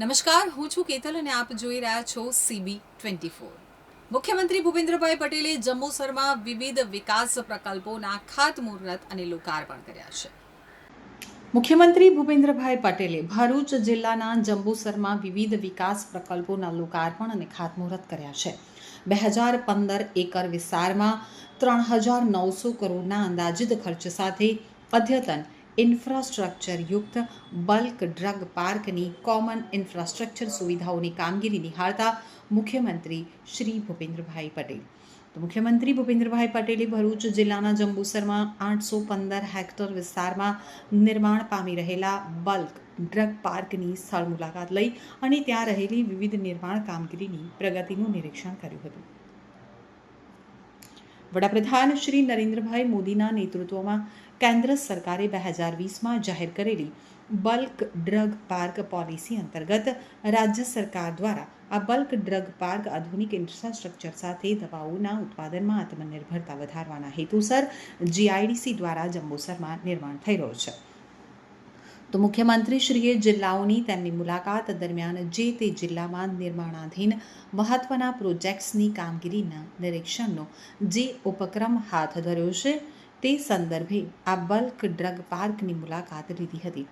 નમસ્કાર, હું છું કેતલ અને આપ જોઈ રહ્યા છો સીબી ટ્વેન્ટી ફોર મુખ્યમંત્રી ભૂપેન્દ્રભાઈ પટેલે જંબુસરમાં વિવિધ વિકાસ પ્રકલ્પોના ખાતમુહૂર્ત અને લોકાર્પણ કર્યા છે. મુખ્યમંત્રી ભૂપેન્દ્રભાઈ પટેલે ભરૂચ જિલ્લાના જંબુસરમાં વિવિધ વિકાસ પ્રકલ્પોના લોકાર્પણ અને ખાતમુહૂર્ત કર્યા છે. બે હજાર પંદર એકર વિસ્તારમાં ત્રણ હજાર નવસો કરોડના અંદાજિત ખર્ચ સાથે અદ્યતન ઇન્ફ્રાસ્ટ્રક્ચર યુક્ત બલ્ક ડ્રગ પાર્કની કોમન ઇન્ફ્રાસ્ટ્રક્ચર સુવિધાઓની કામગીરી નિહાળતા મુખ્યમંત્રી શ્રી ભૂપેન્દ્રભાઈ પટેલ. તો મુખ્યમંત્રી ભૂપેન્દ્રભાઈ પટેલે ભરૂચ જિલ્લાના જંબુસરમાં આઠસો પંદર હેક્ટર વિસ્તારમાં નિર્માણ પામી રહેલા બલ્ક ડ્રગ પાર્કની સ્થળ મુલાકાત લઈ અને ત્યાં રહેલી વિવિધ નિર્માણ કામગીરીની પ્રગતિનું નિરીક્ષણ કર્યું હતું. વડાપ્રધાન શ્રી નરેન્દ્રભાઈ મોદીના નેતૃત્વમાં કેન્દ્ર સરકારે બે હજાર વીસમાં જાહેર કરેલી બલ્ક ડ્રગ પાર્ક પોલિસી અંતર્ગત રાજ્ય સરકાર દ્વારા આ બલ્ક ડ્રગ પાર્ક આધુનિક ઇન્ફ્રાસ્ટ્રક્ચર સાથે દવાઓના ઉત્પાદનમાં આત્મનિર્ભરતા વધારવાના હેતુસર જીઆઈડીસી દ્વારા જંબુસરમાં નિર્માણ થઈ રહ્યો છે. તો મુખ્યમંત્રીશ્રીએ જિલ્લાઓની તેમની મુલાકાત દરમિયાન જે તે જિલ્લામાં નિર્માણાધીન મહત્વના પ્રોજેક્ટ્સની કામગીરીના નિરીક્ષણનો જે ઉપક્રમ હાથ ધર્યો છે, તે સંદર્ભે આ બલ્ક ડ્રગ પાર્કની મુલાકાત લીધી હતી.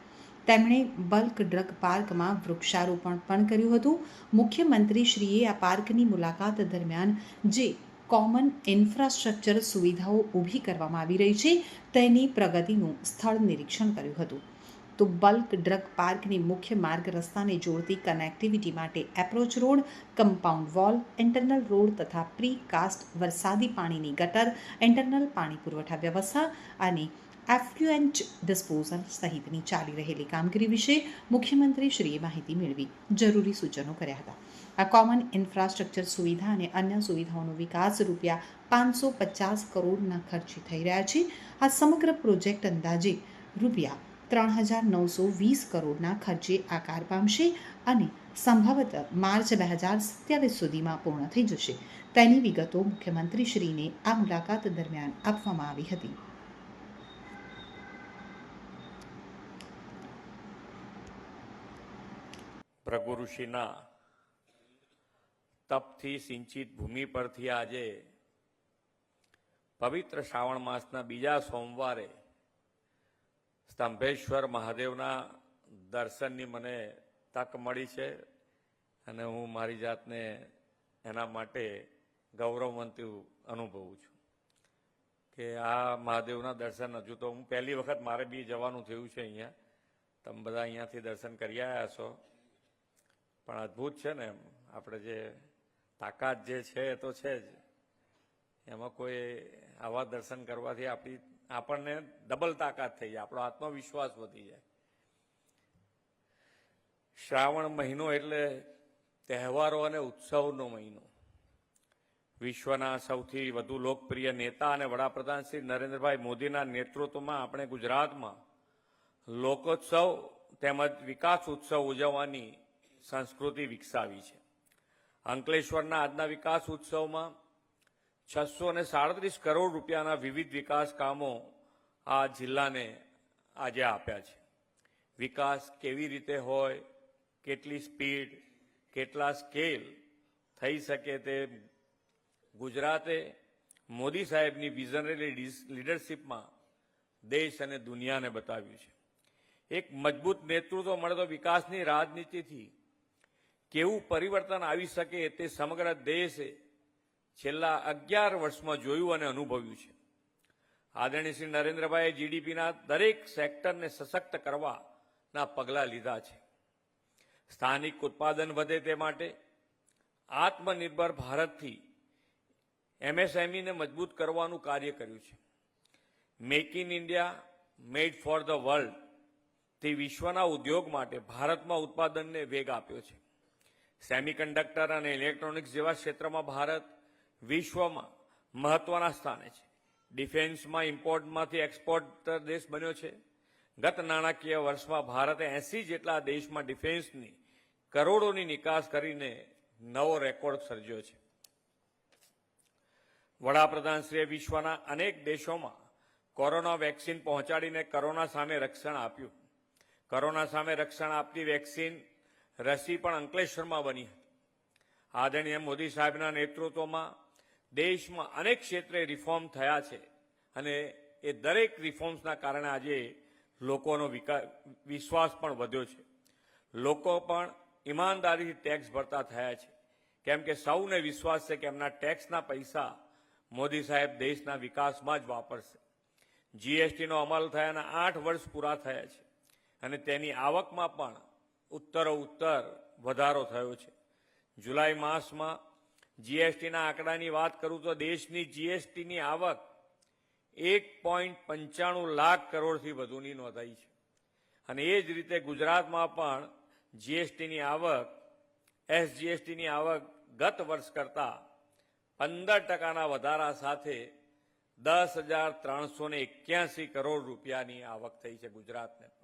તેમણે બલ્ક ડ્રગ પાર્કમાં વૃક્ષારોપણ પણ કર્યું હતું. મુખ્યમંત્રીશ્રીએ આ પાર્કની મુલાકાત દરમિયાન જે કોમન ઇન્ફ્રાસ્ટ્રક્ચર સુવિધાઓ ઊભી કરવામાં આવી રહી છે, તેની પ્રગતિનું સ્થળ નિરીક્ષણ કર્યું હતું. તો બલ્ક ડ્રગ પાર્કની મુખ્ય માર્ગ રસ્તાને જોડતી કનેક્ટિવિટી માટે approach road, compound wall, internal road તથા પ્રી કાસ્ટ વરસાદી પાણીની ગટર, ઇન્ટરનલ પાણી પુરવઠા વ્યવસ્થા અને એફ્લ્યુએન્ટ ડિસ્પોઝલ સહિતની ચાલી રહેલી કામગીરી વિશે મુખ્યમંત્રીશ્રીએ માહિતી મેળવી. જરૂરી સૂચનો કર્યા હતા. આ કોમન ઇન્ફ્રાસ્ટ્રક્ચર સુવિધા અને અન્ય સુવિધાઓનો વિકાસ રૂપિયા પાંચસો પચાસ કરોડના ખર્ચે થઈ રહ્યા છે. આ સમગ્ર પ્રોજેક્ટ અંદાજે રૂપિયા ત્રણ હજાર નવસો વીસ કરોડના ખર્ચે આકાર પામશે અને સંભવત માર્ચ બે હજાર સત્યાવીસ સુધીમાં પૂર્ણ થઈ જશે. તેની વિગતો મુખ્યમંત્રીશ્રીને આ મુલાકાત દરમિયાન આપવામાં આવી હતી. ભૃગુ ઋષિના તપથી સિંચિત ભૂમિ પરથી આજે પવિત્ર શ્રાવણ માસના બીજા સોમવારે સ્તંભેશ્વર મહાદેવના દર્શનની મને તક મળી છે અને હું મારી જાતને એના માટે ગૌરવવંતું અનુભવું છું કે આ મહાદેવના દર્શન હજુ તો હું પહેલી વખત મારે બી જવાનું થયું છે અહીંયા. તમે બધા અહીંયાથી દર્શન કરી આવ્યા છો. પણ અદ્ભુત છે ને આપણે જે તાકાત જે છે એ તો છે જ. એમાં કોઈ આવા દર્શન કરવાથી આપણી આપણને ડબલ તાકાત થઈ જાય, આપણો આત્મવિશ્વાસ વધી જાય. શ્રાવણ મહિનો એટલે તહેવારો અને ઉત્સવનો મહિનો. વિશ્વના સૌથી વધુ લોકપ્રિય નેતા અને વડાપ્રધાન શ્રી નરેન્દ્રભાઈ મોદીના નેતૃત્વમાં આપણે ગુજરાતમાં લોકોત્સવ તેમજ વિકાસ ઉત્સવ ઉજવવાની સંસ્કૃતિ વિકસાવી છે. અંકલેશ્વરના આજના વિકાસ ઉત્સવમાં છસો ને સાડત્રીસ કરોડ રૂપિયાના વિવિધ વિકાસ કામો આ જિલ્લાને આજે આપ્યા છે. વિકાસ કેવી રીતે હોય, કેટલી સ્પીડ, કેટલા સ્કેલ થઈ શકે તે ગુજરાતે મોદી સાહેબની વિઝનરી લીડરશીપમાં દેશ અને દુનિયાને બતાવ્યું છે. એક મજબૂત નેતૃત્વ મળે તો વિકાસની રાજનીતિથી કેવું પરિવર્તન આવી શકે તે સમગ્ર દેશે છેલ્લા અગિયાર વર્ષમાં જોયું અને અનુભવ્યું છે. આદરણીય શ્રી નરેન્દ્રભાઈએ જીડીપીના દરેક સેક્ટરને સશક્ત કરવાના પગલાં લીધા છે. સ્થાનિક ઉત્પાદન વધે તે માટે આત્મનિર્ભર ભારતથી એમએસએમઈને મજબૂત કરવાનું કાર્ય કર્યું છે. Make in India made for the world તે વિશ્વના ઉદ્યોગ માટે ભારતમાં ઉત્પાદનને વેગ આપ્યો છે. સેમિકન્ડક્ટર અને ઇલેક્ટ્રોનિક્સ જેવા ક્ષેત્રમાં ભારત વિશ્વમાં મહત્વના સ્થાને છે. ડિફેન્સમાં, ઇમ્પોર્ટમાંથી એક્સપોર્ટર દેશ બન્યો છે. ગત નાણાકીય વર્ષમાં ભારતે એસી જેટલા દેશમાં ડિફેન્સની કરોડોની નિકાસ કરીને નવો રેકોર્ડ સર્જ્યો છે. વડાપ્રધાનશ્રીએ વિશ્વના અનેક દેશોમાં કોરોના વેક્સિન પહોંચાડીને કોરોના સામે રક્ષણ આપ્યું. કોરોના સામે રક્ષણ આપતી વેક્સિન રસી પણ અંકલેશ્વરમાં બની હતી. આદરણીય મોદી સાહેબના નેતૃત્વમાં દેશમાં અનેક ક્ષેત્રે રિફોર્મ થયા છે અને એ દરેક રિફોર્મ્સના કારણે આજે લોકોનો વિશ્વાસ પણ વધ્યો છે. લોકો પણ ઈમાનદારીથી ટેક્સ ભરતા થયા છે. કેમ કે સૌને વિશ્વાસ છે કે એમના ટેક્સના પૈસા મોદી સાહેબ દેશના વિકાસમાં જ વાપરશે. જીએસટીનો અમલ થયાના આઠ વર્ષ પૂરા થયા છે અને તેની આવકમાં પણ ઉત્તરો ઉત્તર વધારો થયો છે. જુલાઈ માસમાં જીએસટીના આંકડાની વાત કરું તો દેશની જીએસટીની આવક એક પોઈન્ટ પંચાણું લાખ કરોડથી વધુની નોંધાઈ છે. અને એ જ રીતે ગુજરાતમાં પણ જીએસટીની આવક, એસજીએસટીની આવક ગત વર્ષ કરતાં પંદર ટકાના વધારા સાથે દસ હજાર ત્રણસો એક્યાસી કરોડ રૂપિયાની આવક થઈ છે ગુજરાતને.